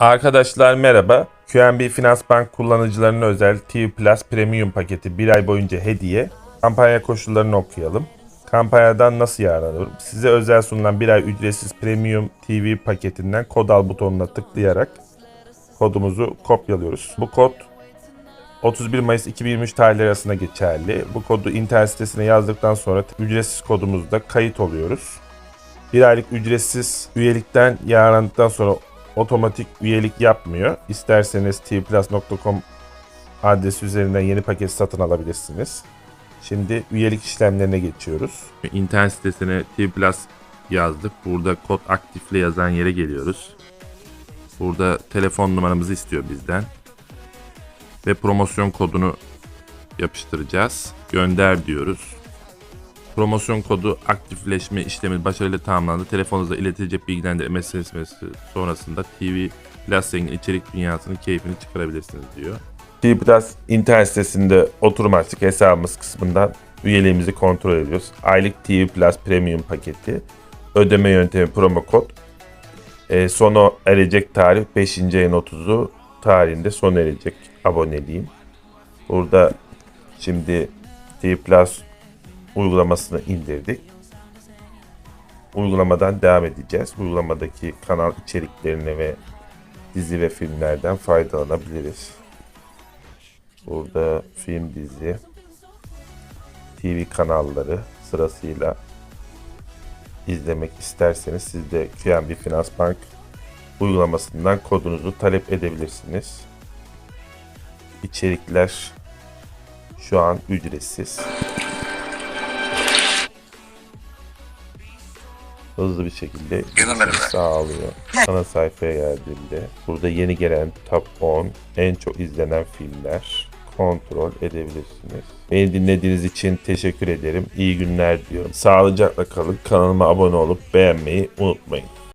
Arkadaşlar merhaba. QNB Finans Bank kullanıcılarına özel TV Plus Premium paketi bir ay boyunca hediye. Kampanya koşullarını okuyalım. Kampanyadan nasıl yararlanırım? Size özel sunulan bir ay ücretsiz Premium TV paketinden kod al butonuna tıklayarak kodumuzu kopyalıyoruz. Bu kod 31 Mayıs 2023 tarihleri arasında geçerli. Bu kodu internet sitesine yazdıktan sonra ücretsiz kodumuzda kayıt oluyoruz. Bir aylık ücretsiz üyelikten yararlandıktan sonra otomatik üyelik yapmıyor. İsterseniz tvplus.com adresi üzerinden yeni paket satın alabilirsiniz. Şimdi üyelik işlemlerine geçiyoruz. İnternet sitesine tvplus yazdık. Burada kod aktifle yazan yere geliyoruz. Burada telefon numaramızı istiyor bizden. Ve promosyon kodunu yapıştıracağız. Gönder diyoruz. Promosyon kodu aktifleşme işlemi başarıyla tamamlandı. Telefonunuza iletilecek bilgilendirme SMS sonrasında TV Plus zengin içerik dünyasının keyfini çıkarabilirsiniz diyor. TV Plus internet sitesinde oturum açtık hesabımız kısmından üyeliğimizi kontrol ediyoruz. Aylık TV Plus Premium paketi, ödeme yöntemi promo kod, e, sona erecek tarih 5. ayın 30'u tarihinde sona erecek aboneliğim. Burada şimdi TV Plus uygulamasını indirdik. Uygulamadan devam edeceğiz. Uygulamadaki kanal içeriklerine ve dizi ve filmlerden faydalanabiliriz. Burada film, dizi, TV kanalları sırasıyla izlemek isterseniz siz de QNB Finans Bank uygulamasından kodunuzu talep edebilirsiniz. İçerikler şu an ücretsiz. Hızlı bir şekilde sağlıyor. Ana sayfaya geldiğimde burada yeni gelen top 10 en çok izlenen filmler kontrol edebilirsiniz. Beni dinlediğiniz için teşekkür ederim. İyi günler diyorum. Sağlıcakla kalın. Kanalıma abone olup beğenmeyi unutmayın.